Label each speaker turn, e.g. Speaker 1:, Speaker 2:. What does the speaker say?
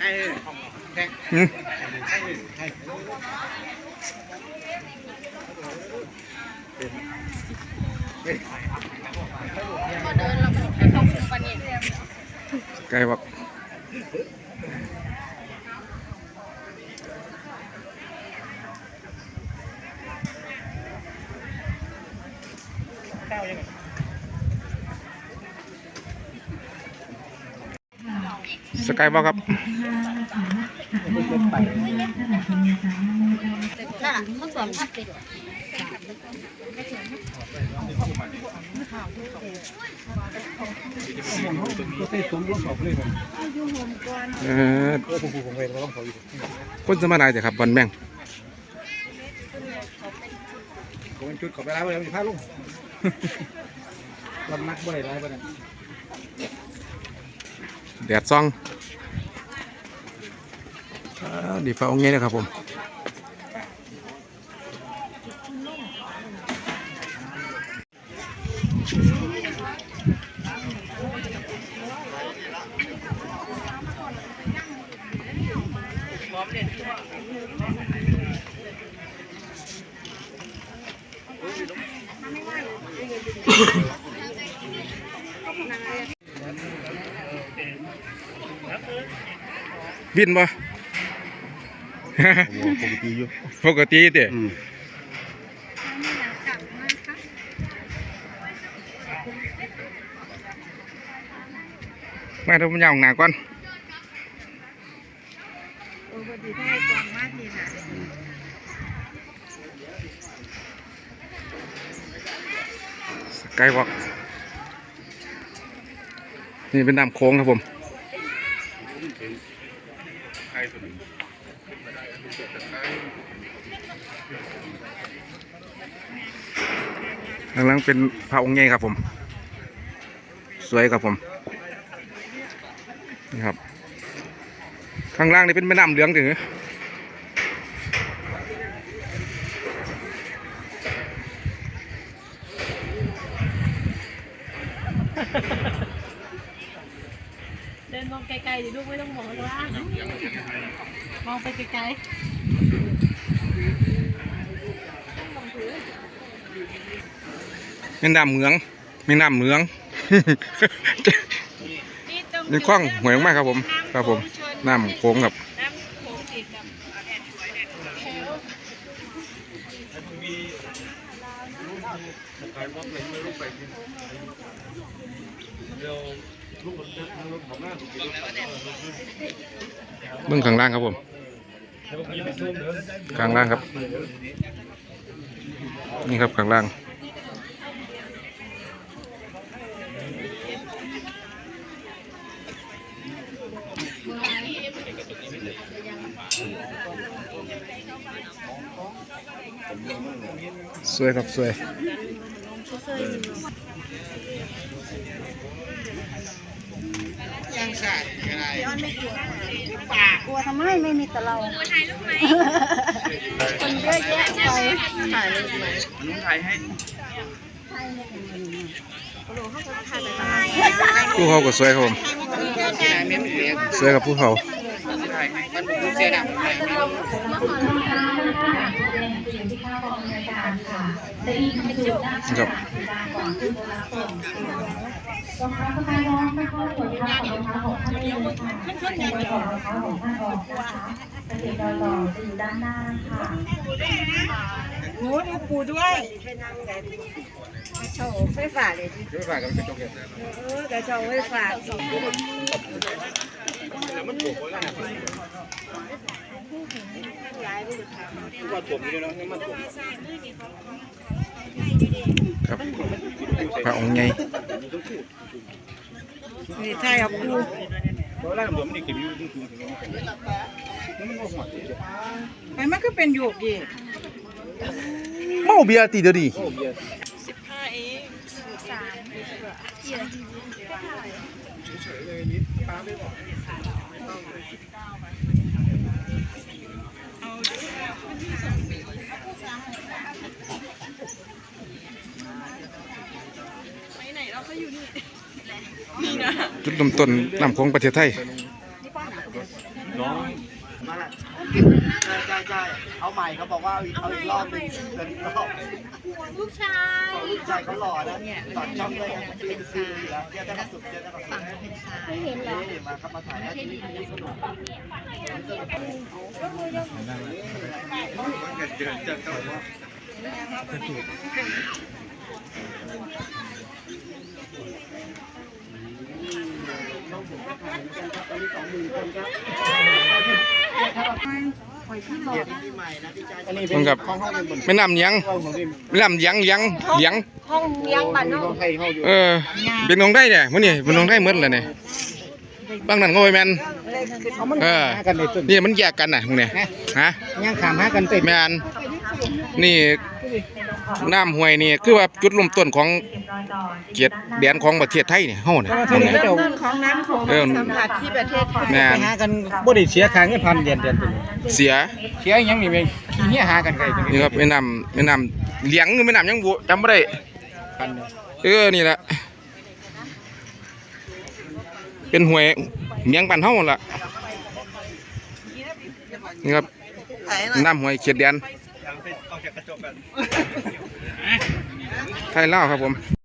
Speaker 1: ให้แท็ก
Speaker 2: หืม
Speaker 1: ให้ให้
Speaker 3: พอเดินเราก็ไปตรงปะเนี่ย
Speaker 2: ไกลบัก
Speaker 1: ข้าวยังไง
Speaker 2: สกายบอกครับ
Speaker 3: น่ะเขาสอนพัดไปด้วย
Speaker 1: เต้ตุ้มร่วมสอบเลยผม
Speaker 2: เออ
Speaker 1: โอ้โหนว่าต้องเขาอยู่
Speaker 2: คนสมาได้แต่ครับบอลแม่ง
Speaker 1: ผมเป็นชุดขอไปร้านเลยมีผ้าลุงวันนักบ่ได้ร้ายบ่ได้
Speaker 2: แดดซองดีฟ้าองค์นี้นะครับผม วินบ่
Speaker 1: ปกติอยู่
Speaker 2: ปกติเด้
Speaker 1: อืม
Speaker 2: มาดูมันยาวหนาก่อน
Speaker 3: โอ้พอดีได้กองมากทีนะ
Speaker 2: สกายวอล์กนี่เป็นน้ำโค้งครับผม ข้างหล่างเป็นพระองค์ใหญ่ครับผม สวยครับผมนี่ครับ ข้างล่างนี่เป็นแม่น้ำเหลืองถึง
Speaker 3: เดินม องไกลๆดิลูกไม่ต้องมองข้างล่างมองไปไกล
Speaker 2: แม่น้ำเหมืองแม่น้ำเหมือง
Speaker 3: ๆนี่ตรง
Speaker 2: นี่คล้องหวยมากครับผม ครับผมน้ำโค้งครับ
Speaker 3: น้ำโขงติดกับแอนสวยแอนแถว
Speaker 2: เบื้องข้างล่างครับผมข้างล่างครับ นี่ครับข้างล่างสวยครับสวย
Speaker 1: ยัง ใช่อะไร
Speaker 3: กลัวทำไมไม่มีแต่เราถ่ายรูปไหมคนเยอะแยะไปถ่ายรูปไหม
Speaker 1: ลุงถ่ายให้
Speaker 2: ผู้เขาก็สวยครับผม
Speaker 1: เม้มเหรี ยญ
Speaker 2: สวยกับผู้เขา
Speaker 1: ถ่ายให้มันเสียดังถ่ายให้
Speaker 2: ครับ
Speaker 3: โน้ตปูด้วยกระโชว์ไฟฟ้าเลย
Speaker 1: เดี๋ยวฝากกันเป็นจงเก็บ
Speaker 3: เออกระโชว์ไฟฟ้า
Speaker 1: ว่าผมนี่เนาะมันผม
Speaker 2: ครับพระองค์ใหญ่
Speaker 3: นี่ถ่ายเอาปู
Speaker 1: เพราะแรกผมนี่คืออยู่ที่สูงถึงนี่มันก็หัว
Speaker 3: ไปมันก็เป็นหยวกดี
Speaker 2: เมาเบียร์ตีเดียวดี
Speaker 1: โอ้เบียร์
Speaker 3: สิบห้าเองสิบสาม
Speaker 2: จุดเริ่มต้นน้ำของประเทศไทย
Speaker 1: น้อง
Speaker 4: มาใช่ใช่ใช่เอาใหม่เขาบอกว่าเอาอีกเอาอีกรอบหนึงเดินอีกรอบ
Speaker 3: ลูกชาย
Speaker 4: ลูกชายเขาหล่อนะตอนช่องเลยครับเป็นซีอยู่แล้วเที่ยวได้มาสุดเที่ยวได้มาสุด
Speaker 3: ไม่เห็นเหรอ
Speaker 4: นี่มาครับมาถ่ายนะที่นี่สนุก
Speaker 1: อันนี้
Speaker 2: มันกับ
Speaker 1: ของ ห้องเป็นบน
Speaker 2: แม่น้ำเลี้ยง
Speaker 1: ห้องของเป็น
Speaker 2: แม่น้ำเลี้ยงเลี้ยงเลี้ยง
Speaker 3: ห้องเลี้ยงบ้านนอก
Speaker 1: ห้องไทยห้องอยู่
Speaker 2: เออเป็นน้องได้เนี่ยมันนี่เป็นน้องได้หมดเลยเนี่ยบางนั้นก็โอยแมน
Speaker 1: เอามัน
Speaker 2: เออ
Speaker 1: หากันในต้น
Speaker 2: นี่มันแยกกันน่ะมึงเนี่ยฮะ
Speaker 1: ย่างขามหากันเต็ม
Speaker 2: แมนนี่ น้ำห้วยนี่คือว่าจุดเริ่มต้นของเกียรติแดนของประเทศไทยเนี่ยเฮาเนี่ย
Speaker 1: เท่านี้
Speaker 3: เริ่
Speaker 1: เจ้าม
Speaker 3: ต้นของน้ำโขง
Speaker 2: เออ
Speaker 3: สัมผัสที่ประเทศไทย
Speaker 2: แม
Speaker 1: ไป
Speaker 2: น
Speaker 1: หากันบ่ได้เสียค่าเงินพันเดือนเดือนเป็น
Speaker 2: เสีย
Speaker 1: เสียหยังนี่แม่งขี้เหี้ยหากันไกลจัง
Speaker 2: นี่ครับแม่น้ำแม่น้ำเลี้ยงหรือแม่น้ำยังบุจำไม่ได้
Speaker 1: กันเนี่ย
Speaker 2: เออนี่แหละเป็นหวยเมียงปันเฮาล่ะนี่ครับน้ำหวยเขียดแดน ไทยเล่าครับผม